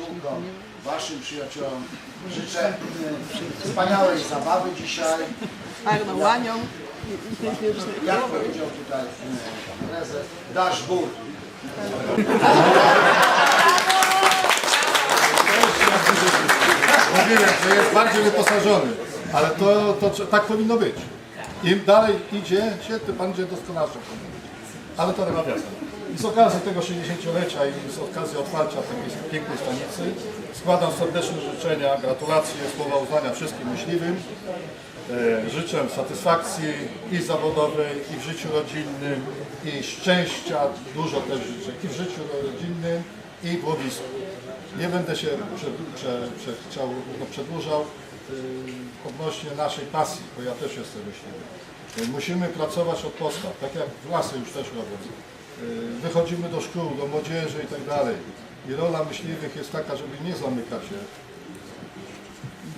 przyjaciółkom, waszym przyjaciołom. Życzę e, wspaniałej zabawy dzisiaj. Fajną łanią i, i pięknie różne Jak powiedział tutaj e, prezes, dasz ból. Mówiłem, że jest bardziej wyposażony, ale to, to tak powinno być. Im dalej idzie się, tym będzie doskonalsze. Ale to nawiasem. I z okazji tego 60-lecia i z okazji otwarcia takiej pięknej stanicy składam serdeczne życzenia, gratulacje, słowa uznania wszystkim myśliwym. E, Życzę satysfakcji i zawodowej, i w życiu rodzinnym, i szczęścia, dużo też życzę, i w życiu rodzinnym, i w łowisku. Nie będę się chciał, no, przedłużał yy, odnośnie naszej pasji, bo ja też jestem myśliwy. Yy, Musimy pracować od podstaw, tak jak w lasy już też robią. Yy, Wychodzimy do szkół, do młodzieży i tak dalej. I rola myśliwych jest taka, żeby nie zamykać się,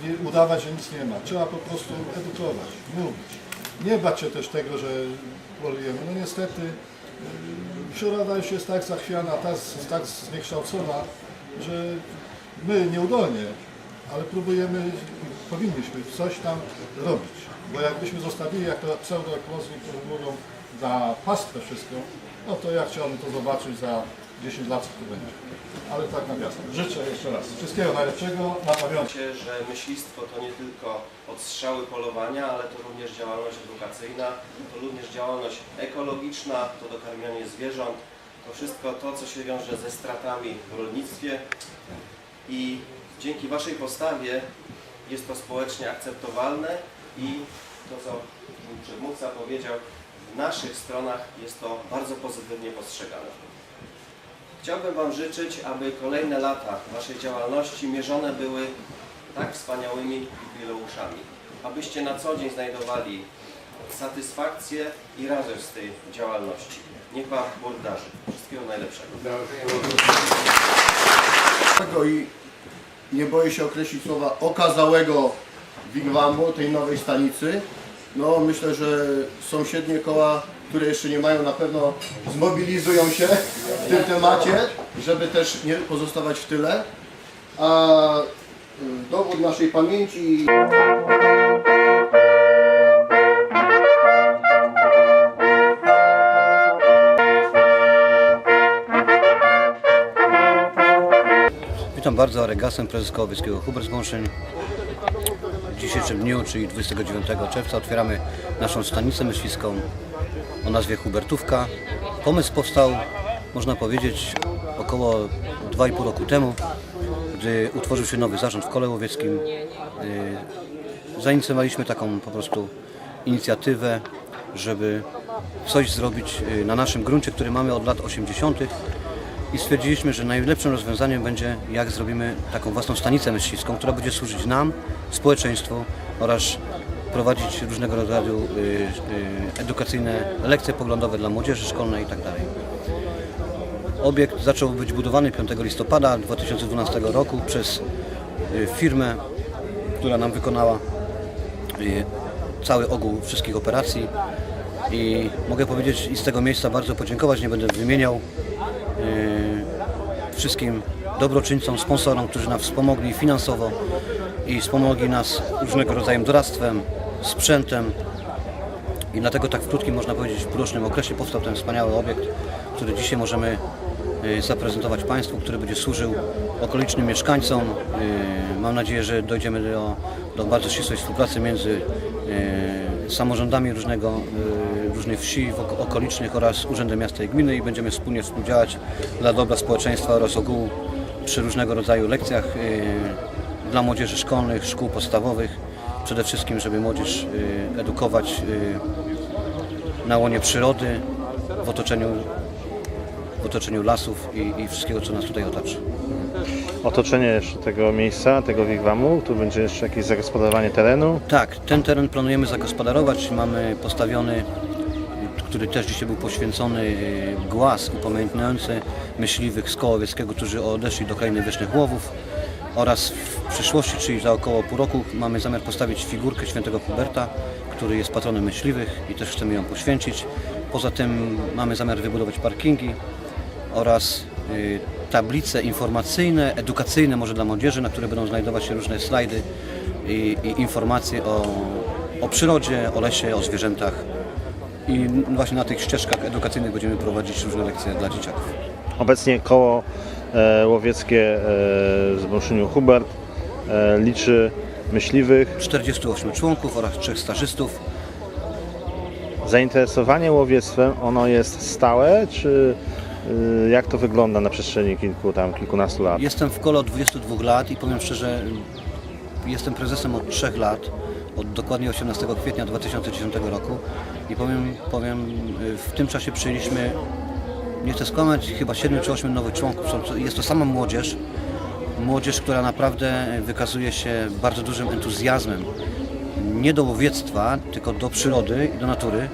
nie udawać, że nic nie ma. Trzeba po prostu edukować, mówić. Nie bać się też tego, że polujemy. No niestety yy, przyroda już jest tak zachwiana, tak, tak zniekształcona, że my nieudolnie, ale próbujemy, powinniśmy coś tam robić. Bo jakbyśmy zostawili, jak to pseudoekolodzy, którzy mówią, za pastwę wszystko, no to ja chciałbym to zobaczyć za 10 lat, co to będzie. Ale tak nawiasem. Życzę jeszcze raz wszystkiego najlepszego na pamiątkę. Że myślistwo to nie tylko odstrzały polowania, ale to również działalność edukacyjna, to również działalność ekologiczna, to dokarmianie zwierząt, to wszystko to, co się wiąże ze stratami w rolnictwie i dzięki Waszej postawie jest to społecznie akceptowalne i to, co mój przedmówca powiedział, naszych stronach jest to bardzo pozytywnie postrzegane. Chciałbym Wam życzyć, aby kolejne lata Waszej działalności mierzone były tak wspaniałymi jubileuszami, abyście na co dzień znajdowali satysfakcję i radość z tej działalności. Niech Wam Bóg darzy. Wszystkiego najlepszego. Tego i nie boję się określić słowa okazałego wigwamu, tej nowej stanicy. No myślę, że sąsiednie koła, które jeszcze nie mają, na pewno zmobilizują się w tym temacie, żeby też nie pozostawać w tyle. A y, dowód naszej pamięci Witam bardzo, Arek Gasem, prezes Koła Wiejskiego Hubert. Dzisiejszym dniu, czyli 29 czerwca, otwieramy naszą stanicę myśliwską o nazwie Hubertówka. Pomysł powstał, można powiedzieć, około 2,5 roku temu, gdy utworzył się nowy zarząd w Kole Łowieckim. Yy, Zainicjowaliśmy taką po prostu inicjatywę, żeby coś zrobić yy, na naszym gruncie, który mamy od lat 80 i stwierdziliśmy, że najlepszym rozwiązaniem będzie, jak zrobimy taką własną stanicę myśliwską, która będzie służyć nam, społeczeństwu oraz prowadzić różnego rodzaju y, y, edukacyjne lekcje poglądowe dla młodzieży szkolnej itd. Obiekt zaczął być budowany 5 listopada 2012 roku przez y, firmę, która nam wykonała y, cały ogół wszystkich operacji i mogę powiedzieć i z tego miejsca bardzo podziękować, nie będę wymieniał y, wszystkim dobroczyńcom, sponsorom, którzy nas wspomogli finansowo i wspomogli nas różnego rodzaju doradztwem, sprzętem i dlatego tak w krótkim, można powiedzieć, w półrocznym okresie powstał ten wspaniały obiekt, który dzisiaj możemy y, zaprezentować Państwu, który będzie służył okolicznym mieszkańcom. Y, Mam nadzieję, że dojdziemy do, do bardzo ścisłej współpracy między samorządami różnego, y, różnych wsi okolicznych oraz Urzędem Miasta i Gminy i będziemy wspólnie współdziałać dla dobra społeczeństwa oraz ogółu przy różnego rodzaju lekcjach y, dla młodzieży szkolnych, szkół podstawowych. Przede wszystkim, żeby młodzież edukować na łonie przyrody, w otoczeniu, w otoczeniu lasów i, i wszystkiego, co nas tutaj otacza. Otoczenie jeszcze tego miejsca, tego wigwamu, tu będzie jeszcze jakieś zagospodarowanie terenu. Tak, ten teren planujemy zagospodarować. Mamy postawiony, który też dzisiaj był poświęcony, y, głaz upamiętniający myśliwych z koła wiejskiego, którzy odeszli do krainy wiecznych łowów. Oraz w przyszłości, czyli za około pół roku, mamy zamiar postawić figurkę świętego Huberta, który jest patronem myśliwych i też chcemy ją poświęcić. Poza tym mamy zamiar wybudować parkingi oraz y, tablice informacyjne, edukacyjne może dla młodzieży, na które będą znajdować się różne slajdy i, i informacje o, o przyrodzie, o lesie, o zwierzętach. I właśnie na tych ścieżkach edukacyjnych będziemy prowadzić różne lekcje dla dzieciaków. Obecnie koło e, łowieckie e, w Zbąszyniu Hubert e, liczy myśliwych. 48 członków oraz trzech stażystów. Zainteresowanie łowiectwem, ono jest stałe, czy jak to wygląda na przestrzeni kilku, tam, kilkunastu lat? Jestem w kole od 22 lat i powiem szczerze, jestem prezesem od 3 lat, od dokładnie 18 kwietnia 2010 roku i powiem, powiem w tym czasie przyjęliśmy, nie chcę skłamać, chyba 7 czy 8 nowych członków. Jest to sama młodzież, młodzież, która naprawdę wykazuje się bardzo dużym entuzjazmem nie do łowiectwa, tylko do przyrody i do natury.